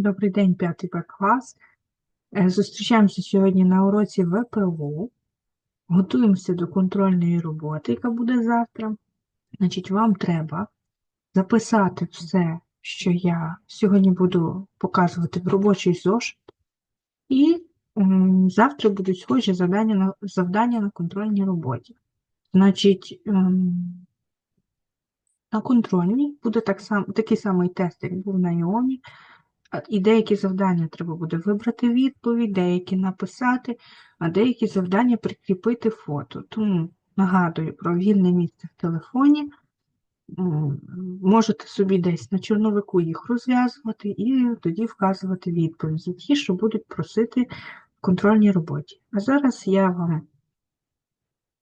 Добрий день, п'ятий Б клас. Е, Зустрічаємося сьогодні на уроці ВПУ. Готуємося до контрольної роботи, яка буде завтра. Значить, вам треба записати все, що я сьогодні буду показувати в робочий зошит. І завтра будуть схожі завдання на, завдання на контрольній роботі. Значить, ем, на контрольній буде так сам, такий самий тест, як був на ІОМі. І деякі завдання треба буде вибрати відповідь, деякі написати, а деякі завдання прикріпити фото. Тому нагадую про вільне місце в телефоні. Можете собі десь на чорновику їх розв'язувати і тоді вказувати відповіді, ті, що будуть просити в контрольній роботі. А зараз я вам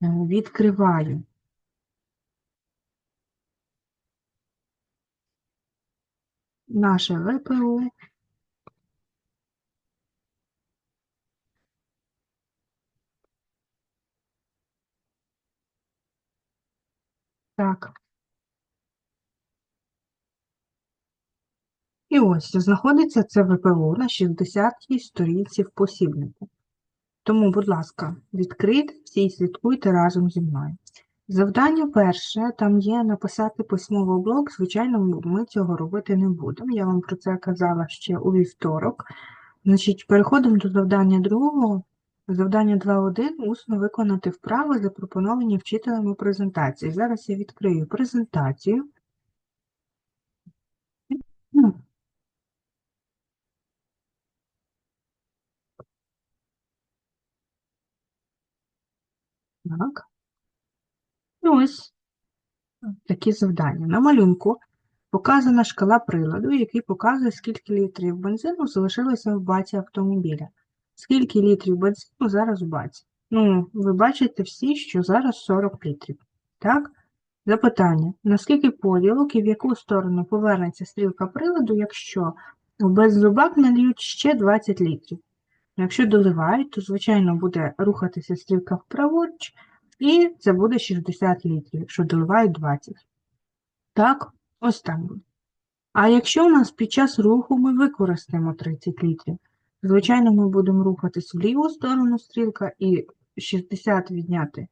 відкриваю наше ВПУ. Так. І ось знаходиться це ВПО на 60-й сторінці в посібнику. Тому, будь ласка, відкрийте всі і слідкуйте разом зі мною. Завдання перше, там є написати письмовий блок. Звичайно, ми цього робити не будемо. Я вам про це казала ще у вівторок. Значить, переходимо до завдання другого. Завдання 2.1 усно виконати вправи, запропоновані вчителем у презентації. Зараз я відкрию презентацію. Так. І ось такі завдання. На малюнку показана шкала приладу, який показує, скільки літрів бензину залишилося в баці автомобіля. Скільки літрів бензину зараз в баці? Ну, ви бачите всі, що зараз 40 літрів. Так? Запитання. Наскільки поділок і в яку сторону повернеться стрілка приладу, якщо в беззубак нальють ще 20 літрів? Якщо доливають, то, звичайно, буде рухатися стрілка вправоруч, і це буде 60 літрів, якщо доливають 20. Так, ось так. А якщо у нас під час руху ми використаємо 30 літрів, звичайно, ми будемо рухатись в ліву сторону стрілка і 60 відняти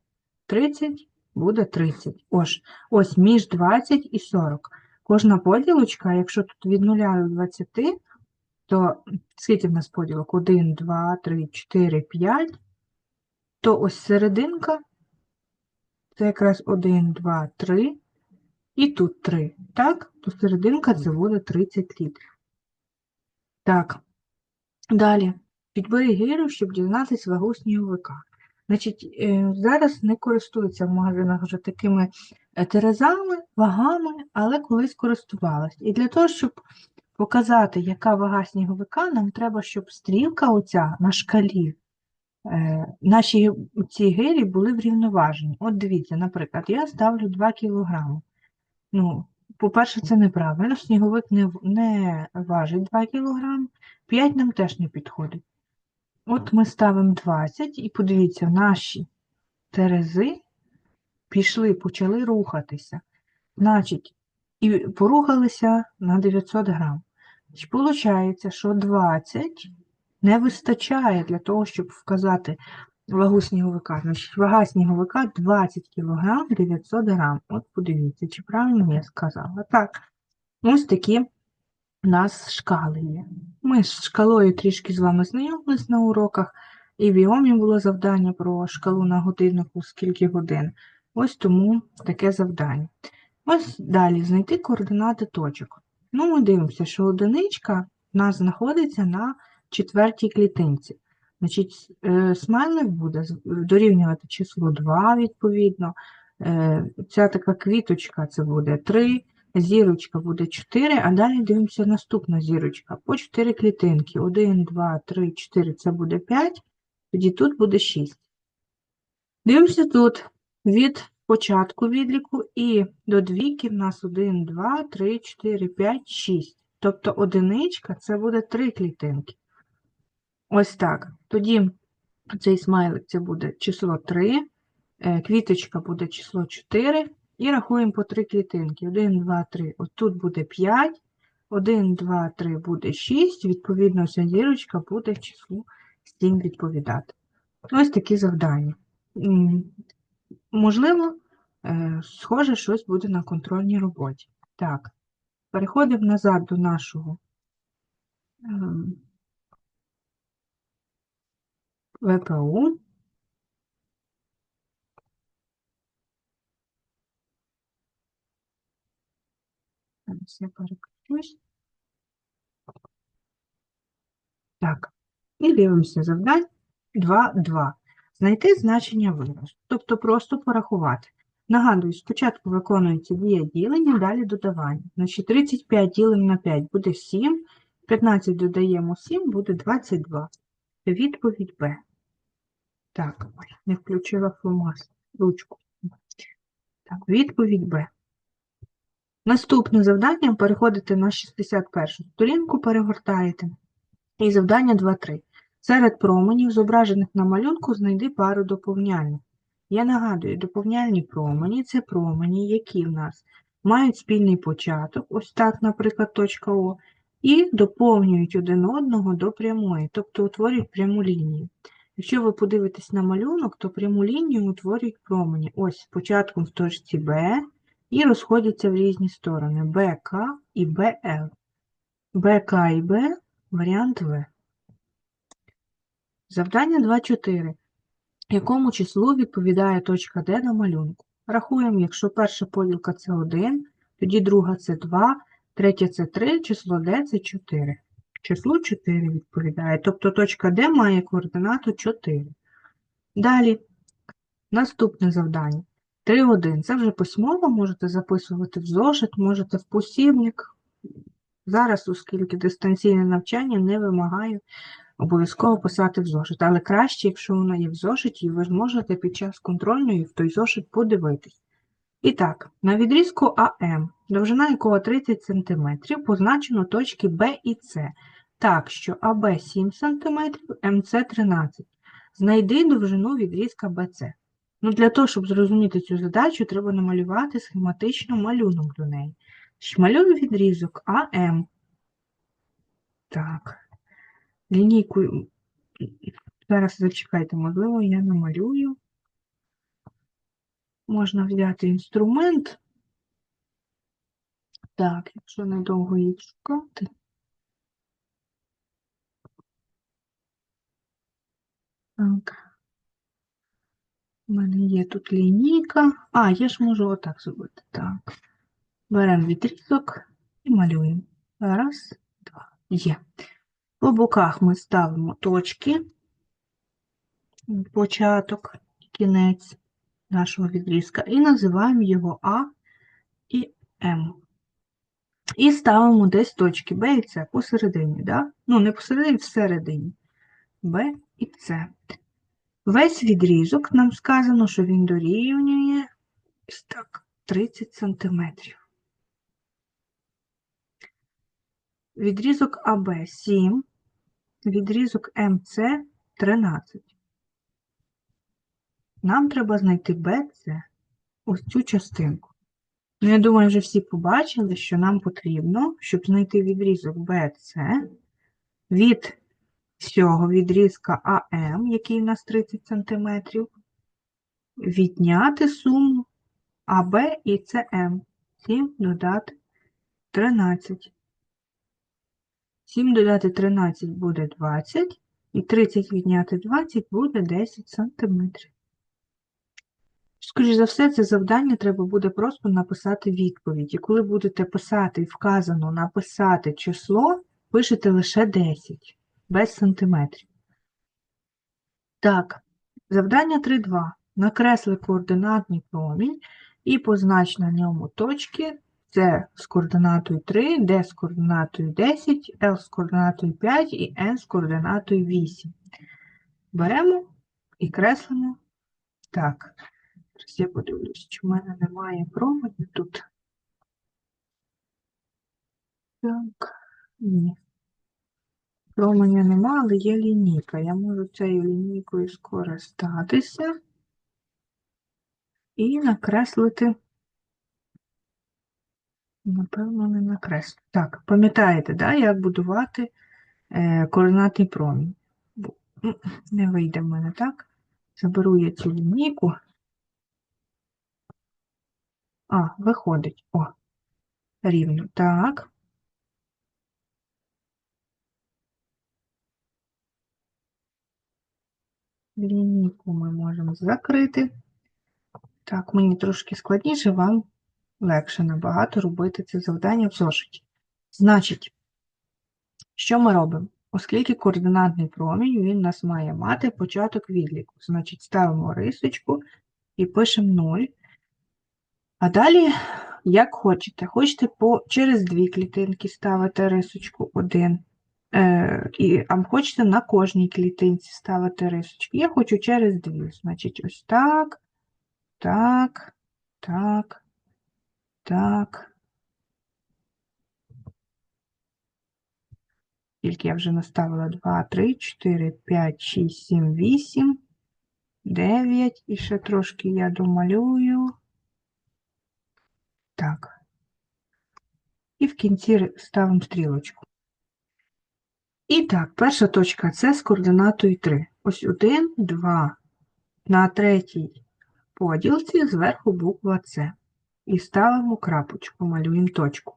30 буде 30. Ось, ось між 20 і 40. Кожна поділочка, якщо тут від 0 до 20, то скільки в нас поділок? 1, 2, 3, 4, 5. То ось серединка це якраз 1, 2, 3. І тут 3. Так? То серединка буде 30 літрів. Так. Далі. Підбери гирю, щоб дізнатися вагу сніговика. Значить, е, зараз не користуються в магазинах вже такими е, терезами, вагами, але колись користувалась. І для того, щоб показати, яка вага сніговика, нам треба, щоб стрілка оця на шкалі, наші ці гирі були врівноважені. От дивіться, наприклад, я ставлю 2 кг. Ну, по-перше, це неправильно, сніговик не, не важить 2 кг, 5 нам теж не підходить. От ми ставимо 20 і подивіться, наші терези пішли, почали рухатися. Значить, і порухалися на 900 грам. Получається, що 20 не вистачає для того, щоб вказати вагу сніговика. Значить, вага сніговика 20 кг 900 грам. От подивіться, чи правильно я сказала. Так, ось такі у нас шкали є. Ми з шкалою трішки з вами знайомились на уроках, і в Іомі було завдання про шкалу на годиннику, скільки годин. Ось тому таке завдання. Ось далі знайти координати точок. Ну, ми дивимося, що одиничка в нас знаходиться на четвертій клітинці. Значить, е, смайлик буде дорівнювати число 2, відповідно. Е, Ця така квіточка це буде 3, зірочка буде 4, а далі дивимося наступна зірочка. По 4 клітинки. 1, 2, 3, 4 це буде 5, тоді тут буде 6. Дивимося тут від початку відліку і до двійки в нас 1, 2, 3, 4, 5, 6. Тобто одиничка це буде 3 клітинки. Ось так. Тоді цей смайлик це буде число 3, е, квіточка буде число 4, і рахуємо по 3 клітинки. 1, 2, 3. От тут буде 5, 1, 2, 3 буде 6, відповідно, ця зірочка буде числу 7 відповідати. Ось такі завдання. Можливо, е, схоже, щось буде на контрольній роботі. Так, переходимо назад до нашого ВПУ. Зараз я переключусь. Так, і дивимося завдань 2.2. Знайти значення виразу, тобто просто порахувати. Нагадую, спочатку виконується дія ділення, далі додавання. Значить, 35 ділимо на 5 буде 7, 15 додаємо 7, буде 22. Відповідь Б. Так, не включила фломас, ручку. Так, відповідь Б. Наступне завдання переходите на 61 сторінку, перегортаєте. І завдання 2.3. Серед променів, зображених на малюнку, знайди пару доповняльних. Я нагадую, доповняльні промені – це промені, які в нас мають спільний початок, ось так, наприклад, точка О, і доповнюють один одного до прямої, тобто утворюють пряму лінію. Якщо ви подивитесь на малюнок, то пряму лінію утворюють промені. Ось з початком в точці Б і розходяться в різні сторони БК і БЛ. БК і Б – варіант В. Завдання 2.4. Якому числу відповідає точка Д на малюнку? Рахуємо, якщо перша поділка це 1, тоді друга це 2, третя це 3, число Д це 4. Число 4 відповідає, тобто точка Д має координату 4. Далі, наступне завдання. 3.1. Це вже письмово, можете записувати в зошит, можете в посібник. Зараз, оскільки дистанційне навчання не вимагає обов'язково писати в зошит. Але краще, якщо воно є в зошиті, ви зможете під час контрольної в той зошит подивитись. І так, на відрізку АМ, довжина якого 30 см, позначено точки Б і С, так що АБ 7 см, МС 13 Знайди довжину відрізка БЦ. Ну, Для того, щоб зрозуміти цю задачу, треба намалювати схематично малюнок до неї. Малюю відрізок АМ. Так. Лінійкою. Зараз зачекайте, можливо, я намалюю. Можна взяти інструмент. Так, якщо недовго їх шукати. Так. У мене є тут лінійка. А, я ж можу отак зробити. Так. Беремо відрізок і малюємо. Раз, два. Є. По боках ми ставимо точки, початок, кінець нашого відрізка, і називаємо його А і М. І ставимо десь точки Б і С посередині, да? ну не посередині, всередині. Б і С. Весь відрізок нам сказано, що він дорівнює так, 30 см. Відрізок АБ 7, відрізок МС 13. Нам треба знайти БЦ, ось цю частинку. Ну, я думаю, вже всі побачили, що нам потрібно, щоб знайти відрізок БЦ від цього відрізка АМ, який у нас 30 см, відняти суму АБ і СМ. 7 додати 13. 7 додати 13 буде 20, і 30 відняти 20 буде 10 см. Скоріше за все, це завдання треба буде просто написати відповідь. І коли будете писати і вказано написати число, пишете лише 10, без сантиметрів. Так, завдання 3.2. Накресли координатний промінь і познач на ньому точки С з координатою 3, Д з координатою 10, Л з координатою 5 і Н з координатою 8. Беремо і креслимо так. Зараз я подивлюсь, чи в мене немає променів тут. Так, ні. Променя нема, але є лінійка. Я можу цією лінійкою скористатися і накреслити Напевно, не накреслю. Так, пам'ятаєте, да, як будувати е, координатний промінь? Не вийде в мене, так? Заберу я цю лінійку. А, виходить. О, рівно. Так. Лінійку ми можемо закрити. Так, мені трошки складніше, вам легше набагато робити це завдання в зошиті. Значить, що ми робимо? Оскільки координатний промінь, він у нас має мати початок відліку. Значить, ставимо рисочку і пишемо 0. А далі, як хочете. Хочете по, через дві клітинки ставити рисочку 1. Е, і, а хочете на кожній клітинці ставити рисочки. Я хочу через дві. Значить, ось так, так, так, так. Тільки я вже наставила 2, 3, 4, 5, 6, 7, 8, 9. І ще трошки я домалюю. Так. І в кінці ставимо стрілочку. І так, перша точка це з координатою 3. Ось 1, 2. На третій поділці зверху буква С. І ставимо крапочку, малюємо точку.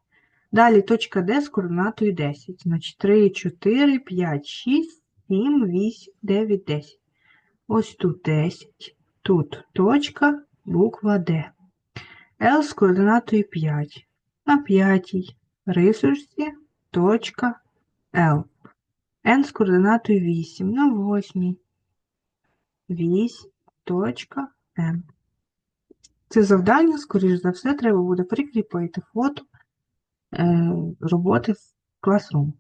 Далі точка Д з координатою 10. Значить 3, 4, 5, 6, 7, 8, 9, 10. Ось тут 10. Тут точка, буква Д. Л з координатою 5. На п'ятій рисочці точка Л. Н з координатою 8. На восьмій 8. Точка Н. Це завдання, скоріш за все, треба буде прикріпити фото е, роботи в Classroom.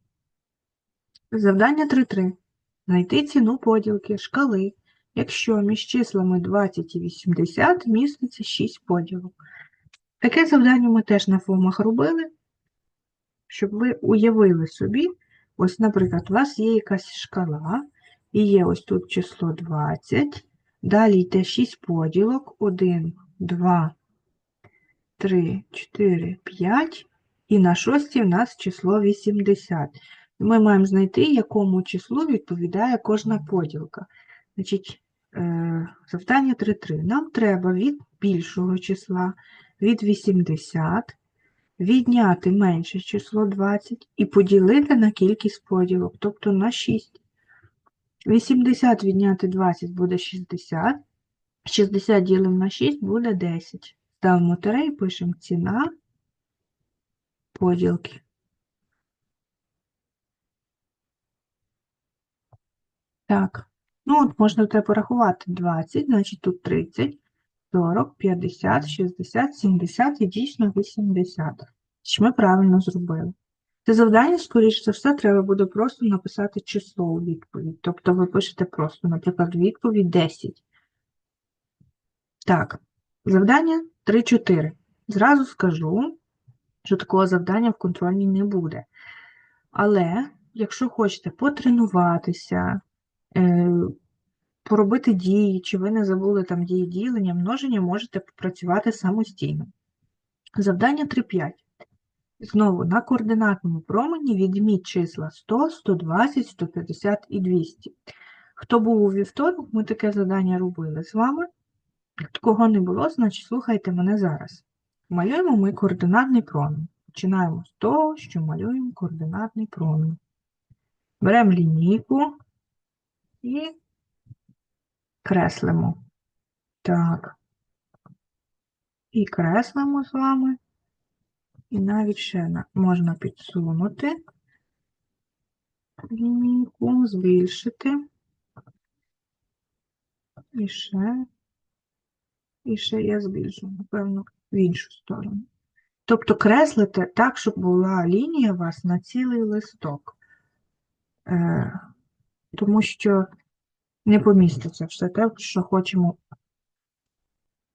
Завдання 3.3. Знайти ціну поділки шкали, якщо між числами 20 і 80 міститься 6 поділок. Таке завдання ми теж на фомах робили, щоб ви уявили собі, ось, наприклад, у вас є якась шкала, і є ось тут число 20, далі йде 6 поділок, 1, 2, 3, 4, 5, і на шостій в нас число 80. Ми маємо знайти, якому числу відповідає кожна поділка. Значить, е, завдання 3.3. Нам треба від більшого числа, від 80, відняти менше число 20 і поділити на кількість поділок, тобто на 6. 80 відняти 20 буде 60. 60 ділимо на 6 буде 10. Ставимо тире і пишемо ціна поділки. Так, ну от можна те порахувати 20, значить тут 30, 40, 50, 60, 70 і дійсно 80. Чи ми правильно зробили? Це завдання, скоріш за все, треба буде просто написати число у відповідь. Тобто ви пишете просто, наприклад, відповідь 10. Так, завдання 3-4. Зразу скажу, що такого завдання в контрольній не буде. Але, якщо хочете потренуватися, е, поробити дії, чи ви не забули там дії ділення, множення, можете попрацювати самостійно. Завдання 3.5. Знову на координатному промені відміть числа 100, 120, 150 і 200. Хто був у вівторок, ми таке завдання робили з вами. Такого не було, значить слухайте мене зараз. Малюємо ми координатний промінь. Починаємо з того, що малюємо координатний промінь. Беремо лінійку і креслимо. Так. І креслимо з вами. І навіть ще можна підсунути лінійку, збільшити. І ще, і ще я збільшу, напевно, в іншу сторону. Тобто креслите так, щоб була лінія у вас на цілий листок. Е, тому що не поміститься все те, що хочемо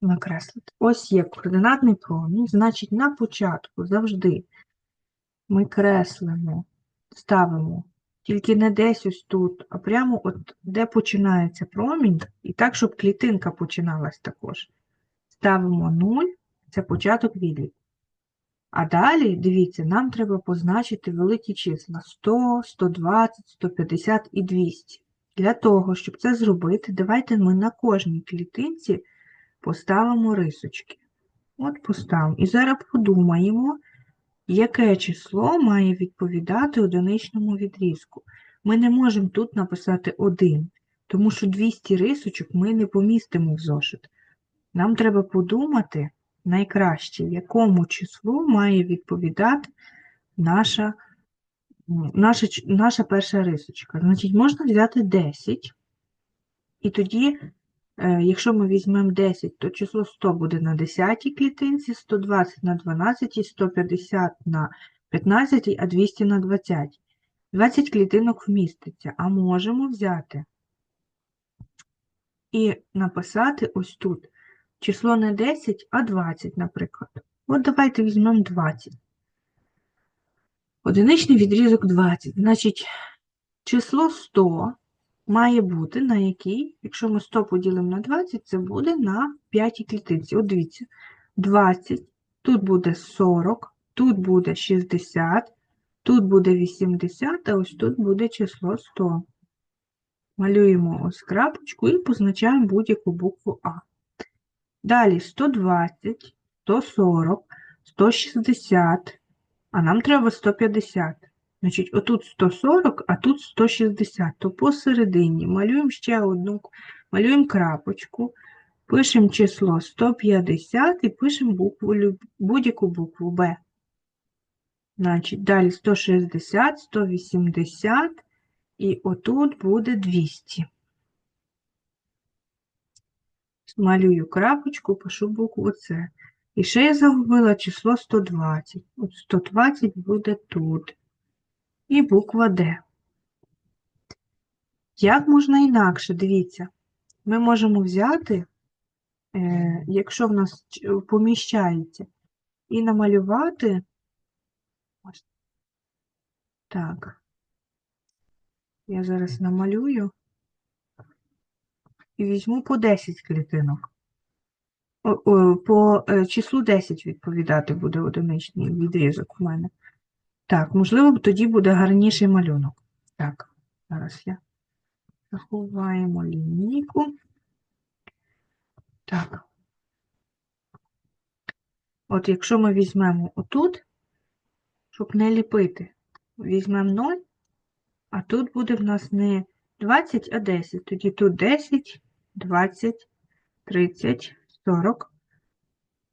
накреслити. Ось є координатний промінь, значить на початку завжди ми креслимо, ставимо тільки не десь ось тут, а прямо от де починається промінь, і так, щоб клітинка починалась також. Ставимо 0, це початок відліку. А далі, дивіться, нам треба позначити великі числа 100, 120, 150 і 200. Для того, щоб це зробити, давайте ми на кожній клітинці поставимо рисочки. От поставимо. І зараз подумаємо, яке число має відповідати одиничному відрізку. Ми не можемо тут написати 1, тому що 200 рисочок ми не помістимо в зошит. Нам треба подумати найкраще, якому числу має відповідати наша, наша, наша перша рисочка. Значить, можна взяти 10, і тоді, е, якщо ми візьмемо 10, то число 100 буде на 10 клітинці, 120 на 12, 150 на 15, а 200 на 20. 20 клітинок вміститься, а можемо взяти і написати ось тут число не 10, а 20, наприклад. От давайте візьмемо 20. Одиничний відрізок 20. Значить, число 100 має бути на якій, якщо ми 100 поділимо на 20, це буде на п'ятій клітинці. От дивіться, 20, тут буде 40, тут буде 60, тут буде 80, а ось тут буде число 100. Малюємо ось крапочку і позначаємо будь-яку букву А. Далі 120, 140, 160, а нам треба 150. Значить, отут 140, а тут 160, то посередині малюємо ще одну, малюємо крапочку, пишемо число 150 і пишемо букву, будь-яку букву Б. Значить, далі 160, 180 і отут буде 200. Малюю крапочку, пишу букву С. І ще я загубила число 120. От 120 буде тут. І буква Д. Як можна інакше? Дивіться, ми можемо взяти, е, якщо в нас поміщається, і намалювати. Так. Я зараз намалюю і візьму по 10 клітинок. По е, числу 10 відповідати буде одиничний відрізок у мене. Так, можливо, тоді буде гарніший малюнок. Так, зараз я заховаємо лінійку. Так. От якщо ми візьмемо отут, щоб не ліпити, візьмемо 0, а тут буде в нас не 20, а 10. Тоді тут 10, 20, 30, 40,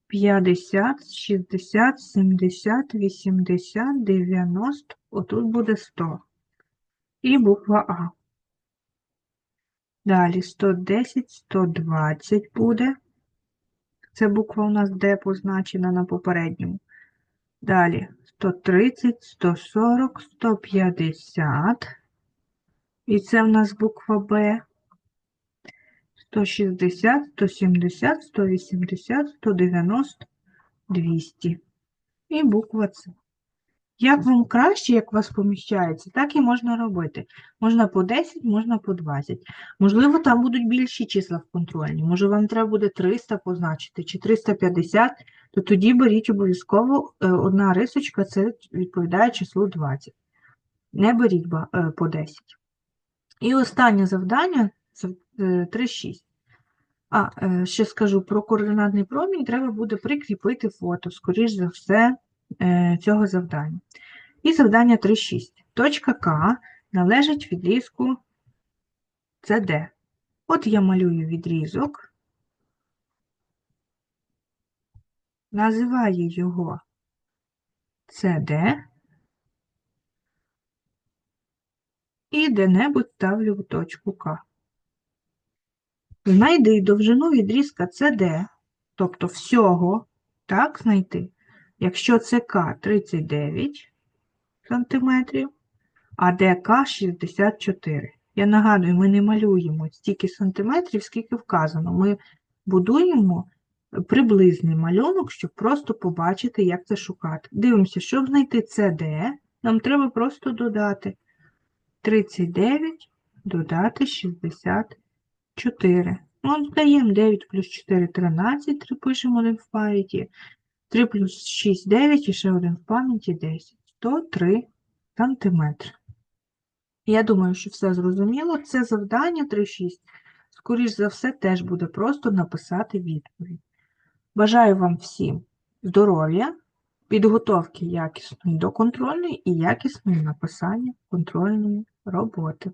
50, 60, 70, 80, 90, отут буде 100. І буква А. Далі 110, 120 буде. Це буква у нас Д позначена на попередньому. Далі 130, 140, 150. І це в нас буква Б. 160, 170, 180, 190, 200. І буква С. Як вам краще, як у вас поміщається, так і можна робити. Можна по 10, можна по 20. Можливо, там будуть більші числа в контрольні. Може, вам треба буде 300 позначити чи 350, то тоді беріть обов'язково е, одна рисочка, це відповідає числу 20. Не беріть е, по 10. І останнє завдання 3.6. А, е, ще скажу про координатний промінь, треба буде прикріпити фото, скоріш за все, е, цього завдання. І завдання 3.6. Точка К належить відрізку CD. От я малюю відрізок, називаю його CD і де-небудь ставлю точку К. Знайди довжину відрізка CD, тобто всього, так, знайти, якщо ЦК 39 сантиметрів, а ДК 64. Я нагадую, ми не малюємо стільки сантиметрів, скільки вказано. Ми будуємо приблизний малюнок, щоб просто побачити, як це шукати. Дивимося, щоб знайти CD, нам треба просто додати 39, додати 64. Ну, додаємо 9 плюс 4 – 13, 3 пишемо один в пам'яті. 3 плюс 6 – 9, і ще один в пам'яті 10. 103 сантиметри. Я думаю, що все зрозуміло. Це завдання 3.6. Скоріш за все, теж буде просто написати відповідь. Бажаю вам всім здоров'я, підготовки якісної до контрольної і якісної написання контрольної роботи.